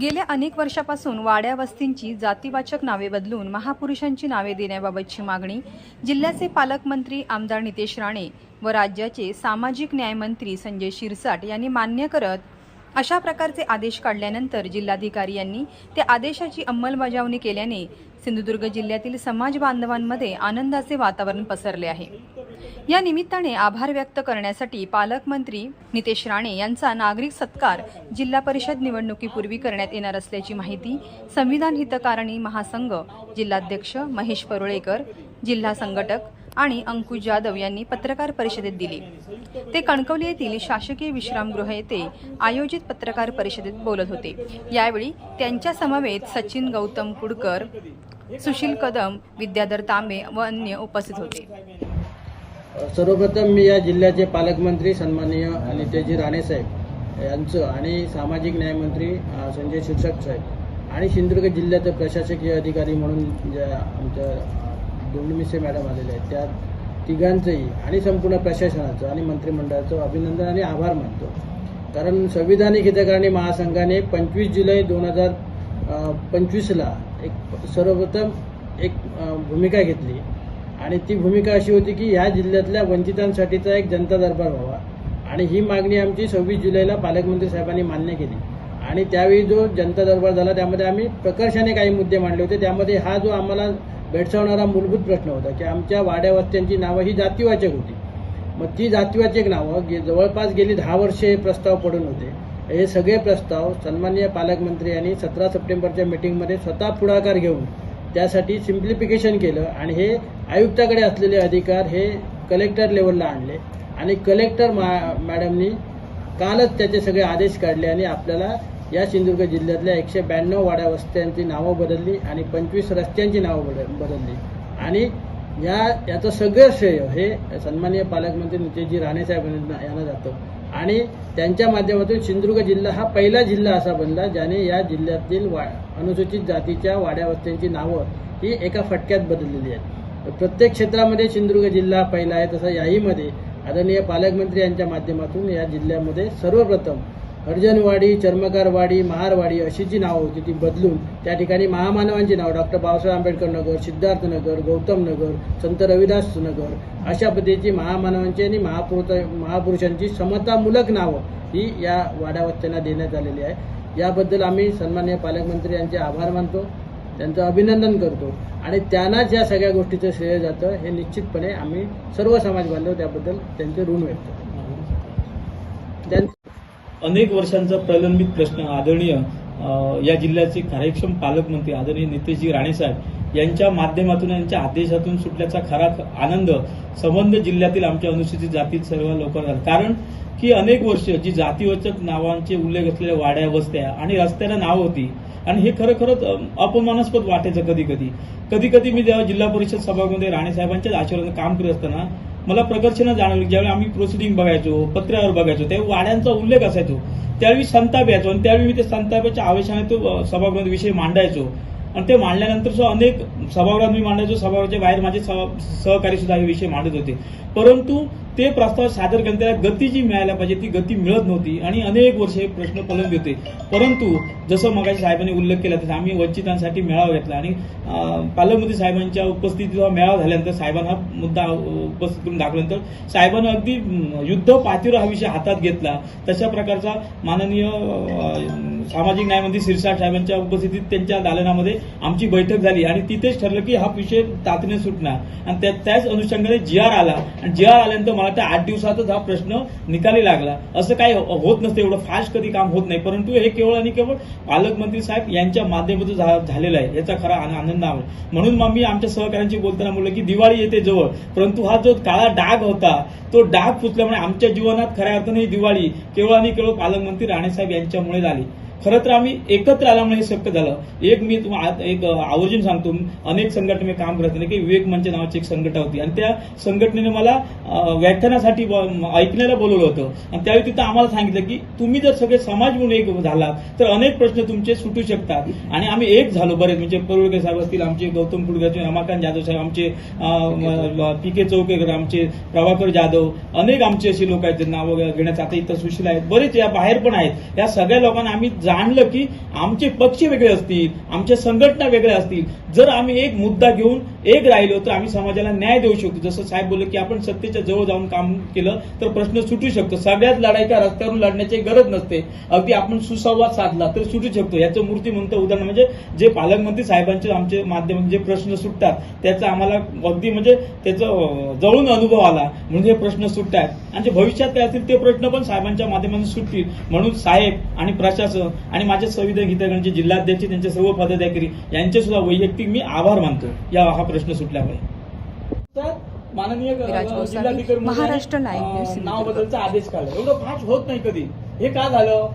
गेल्या अनेक वर्षापासून वाड्या वस्तींची जातीवाचक नावे बदलून महापुरुषांची नावे देण्याबाबतची मागणी जिल्ह्याचे पालकमंत्री आमदार नितेश राणे व राज्याचे सामाजिक न्यायमंत्री संजय शिरसाट यांनी मान्य करत अशा प्रकारचे आदेश काढल्यानंतर जिल्हाधिकारी यांनी त्या आदेशाची अंमलबजावणी केल्याने सिंधुदुर्ग जिल्ह्यातील समाज बांधवांमध्ये आनंदाचे वातावरण पसरले आहे. या निमित्ताने आभार व्यक्त करण्यासाठी पालकमंत्री नितेश राणे यांचा नागरिक सत्कार जिल्हा परिषद निवडणुकीपूर्वी करण्यात येणार असल्याची माहिती संविधान हितकारणी महासंघ जिल्हाध्यक्ष महेश परुळेकर जिल्हा संघटक आणि अंकुश जाधव यांनी पत्रकार परिषदेत दिली. ते कणकवली येथील शासकीय विश्रामगृह येथे आयोजित पत्रकार परिषदेत बोलत होते. यावेळी त्यांच्या समवेत सचिन गौतम कुडकर सुशील कदम विद्याधर तांबे व अन्य उपस्थित होते. सर्वप्रथम मी या जिल्ह्याचे पालकमंत्री सन्माननीय राणे साहेब यांचं आणि सामाजिक न्यायमंत्री संजय शिक्षक साहेब आणि सिंधुदुर्ग जिल्ह्याचे प्रशासकीय अधिकारी म्हणून ज्या आमच्या डोंडमिसे मॅडम आलेले आहेत त्या तिघांचंही आणि संपूर्ण प्रशासनाचं आणि मंत्रिमंडळाचं अभिनंदन आणि आभार मानतो. कारण संविधानिक हितकारणी महासंघाने पंचवीस जुलै दोन हजार पंचवीसला एक सर्वप्रथम एक भूमिका घेतली. आणि ती भूमिका अशी होती की ह्या जिल्ह्यातल्या वंचितांसाठीचा एक जनता दरबार व्हावा. आणि ही मागणी आमची सव्वीस जुलैला पालकमंत्री साहेबांनी मान्य केली. आणि त्यावेळी जो जनता दरबार झाला त्यामध्ये आम्ही प्रकर्षाने काही मुद्दे मांडले होते. त्यामध्ये हा जो आम्हाला भेडसावणारा मूलभूत प्रश्न होता की आमच्या वाड्यावस्त्यांची नावं ही जातीवाचक होती. मग ती जातीवाचक नावं गे जवळपास गेली दहा वर्षे हे प्रस्ताव पडून होते. हे सगळे प्रस्ताव सन्माननीय पालकमंत्री यांनी सतरा सप्टेंबरच्या मिटिंगमध्ये स्वतः पुढाकार घेऊन त्यासाठी सिम्प्लिफिकेशन केलं आणि हे आयुक्ताकडे असलेले अधिकार हे कलेक्टर लेवलला आणले. आणि कलेक्टर मा मॅडमनी कालच त्याचे सगळे आदेश काढले आणि आपल्याला या सिंधुदुर्ग जिल्ह्यातल्या एकशे ब्याण्णव वाड्या वस्त्यांची नावं बदलली आणि पंचवीस रस्त्यांची नावं बदल बदलली. आणि या याचं सगळं श्रेय हे सन्माननीय पालकमंत्री नितेशजी राणेसाहेब यांना यांना जातं. आणि त्यांच्या माध्यमातून सिंधुदुर्ग जिल्हा हा पहिला जिल्हा असा बनला ज्याने या जिल्ह्यातील वा अनुसूचित जातीच्या वाड्यावस्त्यांची नावं ही एका फटक्यात बदललेली आहेत. प्रत्येक क्षेत्रामध्ये सिंधुदुर्ग जिल्हा पहिला आहे तसं याहीमध्ये आदरणीय पालकमंत्री यांच्या माध्यमातून या जिल्ह्यामध्ये सर्वप्रथम अर्जनवाडी चर्मकारवाडी महारवाडी अशी जी नावं होती ती बदलून त्या ठिकाणी महामानवांची नावं डॉक्टर बाबासाहेब आंबेडकर नगर सिद्धार्थ नगर गौतम नगर संत रविदास नगर अशा पद्धतीची महामानवांची आणि महापुरुष महापुरुषांची समतामूलक नावं ही या वाड्यावस्त्यांना देण्यात आलेली आहे. याबद्दल आम्ही सन्मान्य पालकमंत्री यांचे आभार मानतो त्यांचं अभिनंदन करतो. आणि त्यांनाच या सगळ्या गोष्टीचं श्रेय जातं हे निश्चितपणे आम्ही सर्व समाज बांधव त्याबद्दल त्यांचे ऋण व्यक्त त्यां अनेक वर्षांचा प्रलंबित प्रश्न आदरणीय या जिल्ह्याचे कार्यक्षम पालकमंत्री आदरणीय नितेशजी राणेसाहेब यांच्या माध्यमातून यांच्या आदेशातून सुटल्याचा खरा आनंद संबंध जिल्ह्यातील आमच्या अनुसूचित जातीत सर्व लोकांना झाला. कारण की अनेक वर्ष जी जातीवाचक नावांचे उल्लेख असलेल्या वाड्या वस्त्या आणि रस्त्याला नाव होती. आणि हे खरं खरंच अपमानास्पद वाटायचं कधी कधी. कधी कधी मी जेव्हा जिल्हा परिषद सभागृहामध्ये राणेसाहेबांच्याच आशीर्वादाने काम करत असताना मला प्रकर्षानं जाणवली. ज्यावेळी आम्ही प्रोसिडिंग बघायचो पत्र्यावर बघायचो त्या वाड्यांचा उल्लेख असायचो. त्यावेळी संताप यायचो आणि त्यावेळी मी ते संतापाच्या आवेशाने तो सभागृहात विषय मांडायचो. आणि ते मांडल्यानंतर सुद्धा अनेक सभागृहात मी मांडायचो सभागृहाच्या बाहेर माझे सहकारी सुद्धा हे विषय मांडत होते. परंतु ते प्रस्ताव सादर करण्याला गती जी मिळायला पाहिजे ती गती मिळत नव्हती आणि अनेक वर्ष हे प्रश्न प्रलंबित होते. परंतु जसं मगाशी साहेबांनी उल्लेख केला तसं आम्ही वंचितांसाठी मेळावा घेतला आणि पालकमंत्री साहेबांच्या उपस्थितीत मेळावा झाल्यानंतर साहेबांना हा मुद्दा उपस्थित करून दाखवल्यानंतर साहेबांना अगदी युद्ध पातळीवर हा विषय हातात घेतला. तशा प्रकारचा माननीय सामाजिक न्यायमंत्री शिरसाट साहेबांच्या उपस्थितीत त्यांच्या दालनामध्ये आमची बैठक झाली आणि तिथेच ठरलं की हा विषय तातडीने सुटणार. आणि त्याच अनुषंगाने जी आर आला. आणि जी आर आल्यानंतर मला त्या आठ दिवसातच हा प्रश्न निकाली लागला. असं काही होत नसतं एवढं फास्ट कधी काम होत नाही. परंतु हे केवळ आणि केवळ पालकमंत्री साहेब यांच्या माध्यमातून झा- झालेलं आहे. याचा खरा आनंद आहे. म्हणून मग मी आमच्या सहकाऱ्यांशी बोलताना बोललो की दिवाळी येते जवळ. परंतु हा जो काळा डाग होता तो डाग पुसल्यामुळे आमच्या जीवनात खऱ्या अर्थाने ही दिवाळी केवळ आणि केवळ पालकमंत्री राणेसाहेब यांच्यामुळे झाली खरं तर आम्ही एकत्र आल्यामुळे हे शक्य झालं. एक मी तुम्हाला एक आवर्जून सांगतो. अनेक संघटने काम करत नाही की विवेक मंच नावाची एक संघटना होती. आणि त्या संघटनेने मला व्याख्यानासाठी ऐकण्याला बोलवलं होतं. आणि त्यावेळी तिथं आम्हाला सांगितलं की तुम्ही जर सगळे समाज म्हणून एक झालात तर अनेक प्रश्न तुमचे सुटू शकतात. आणि आम्ही एक झालो बरेच. म्हणजे परुळकर साहेब असतील आमचे गौतम कुडकर रमाकांत जाधव साहेब आमचे पी के चौकेकर आमचे प्रभाकर जाधव अनेक आमचे असे लोक आहेत ज्यांना नावं घेण्याचं आता इथं सुशील आहेत. बरेच या बाहेर पण आहेत. या सगळ्या लोकांना आम्ही जाणलं की आमचे पक्ष वेगळे असतील आमच्या संघटना वेगळ्या असतील. जर आम्ही एक मुद्दा घेऊन एक राहिलो तर आम्ही समाजाला न्याय देऊ शकतो. जसं साहेब बोलले की आपण सत्तेच्या जवळ जाऊन काम केलं तर प्रश्न सुटू शकतो. सगळ्याच लढाई रस्त्यावरून लढण्याची गरज नसते. अगदी आपण सुसंवाद साधला तर सुटू शकतो. याचं मूर्तिमंत उदाहरण म्हणजे जे पालकमंत्री साहेबांचे आमचे माध्यम जे प्रश्न सुटतात त्याचा आम्हाला अगदी म्हणजे त्याचा जवळून अनुभव आला. म्हणून हे प्रश्न सुटतात. आणि जे भविष्यात काय असतील ते प्रश्न पण साहेबांच्या माध्यमातून सुटतील. म्हणून साहेब आणि प्रशासन आणि माझे संविधान गीतागणचे जिल्हाध्यक्ष त्यांचे सर्व पदाधिकारी यांचे सुद्धा वैयक्तिक मी आभार मानतो. या हा प्रश्न सुटल्यामुळे. तर माननीय जिल्हाधिकारी नाव बदलचा आदेश काढला. एवढं फास्ट होत नाही कधी. हे का झालं?